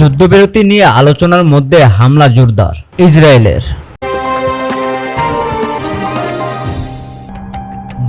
যুদ্ধবিরতি নিয়ে আলোচনার মধ্যে হামলা জোরদার, ইসরায়েলের।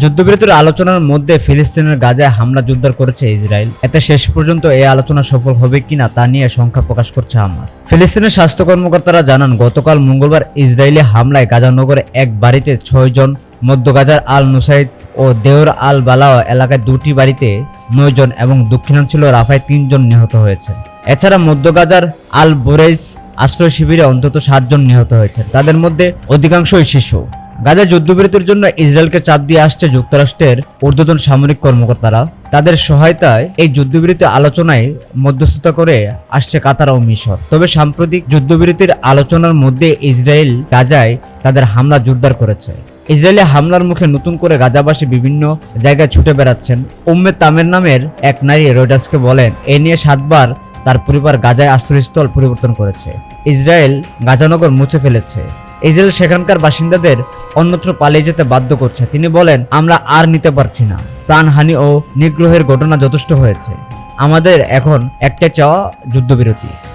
যুদ্ধবিরতির আলোচনার মধ্যে ফিলিস্তিনের গাজায় হামলা জোরদার করেছে ইসরায়েল। এতে শেষ পর্যন্ত এই আলোচনা সফল হবে কিনা তা নিয়ে শঙ্কা প্রকাশ করছে হামাস। ফিলিস্তিনের স্বাস্থ্য কর্মকর্তারা জানান, গতকাল মঙ্গলবার ইসরায়েলি হামলায় গাজা নগরে এক বাড়িতে ছয় জন, মধ্য গাজার আল নুসাইদ ও দেওর আল বালাও এলাকায় দুটি বাড়িতে নয় জন এবং দক্ষিণাঞ্চল রাফায় তিনজন নিহত হয়েছে এছাড়া মধ্য গাজার আল বুরেজ আশ্রয় শিবিরে অন্তত সাতজন নিহত হয়েছে তাদের মধ্যে অধিকাংশই শিশু। গাজা যুদ্ধবিরতির জন্য ইসরায়েলকে চাপ দিয়ে আসছে যুক্তরাষ্ট্রের ঊর্ধ্বতন সামরিক কর্মকর্তারা। তাদের সহায়তায় এই যুদ্ধবিরতি আলোচনায় মধ্যস্থতা করে আসছে কাতার ও মিশর। তবে সাম্প্রতিক যুদ্ধবিরতির আলোচনার মধ্যে ইসরায়েল গাজায় তাদের হামলা জোরদার করেছে। ইসরায়েলি হামলার মুখে নতুন করে গাজাবাসী বিভিন্ন জায়গায় ছুটে বেড়াচ্ছেন। উম্মে তামের নামের এক নারী রয়টার্সকে বলেন, এ নিয়ে সাতবার তার পরিবার গাজায় আশ্রয়স্থল পরিবর্তন করেছে। ইসরায়েল গাজানগর মুছে ফেলেছে। ইসরায়েল সেখানকার বাসিন্দাদের অন্যত্র পালিয়ে যেতে বাধ্য করছে। তিনি বলেন, আমরা আর নিতে পারছি না। প্রাণহানি ও নিগ্রহের ঘটনা যথেষ্ট হয়েছে। আমাদের এখন একটা চাওয়া, যুদ্ধবিরতি।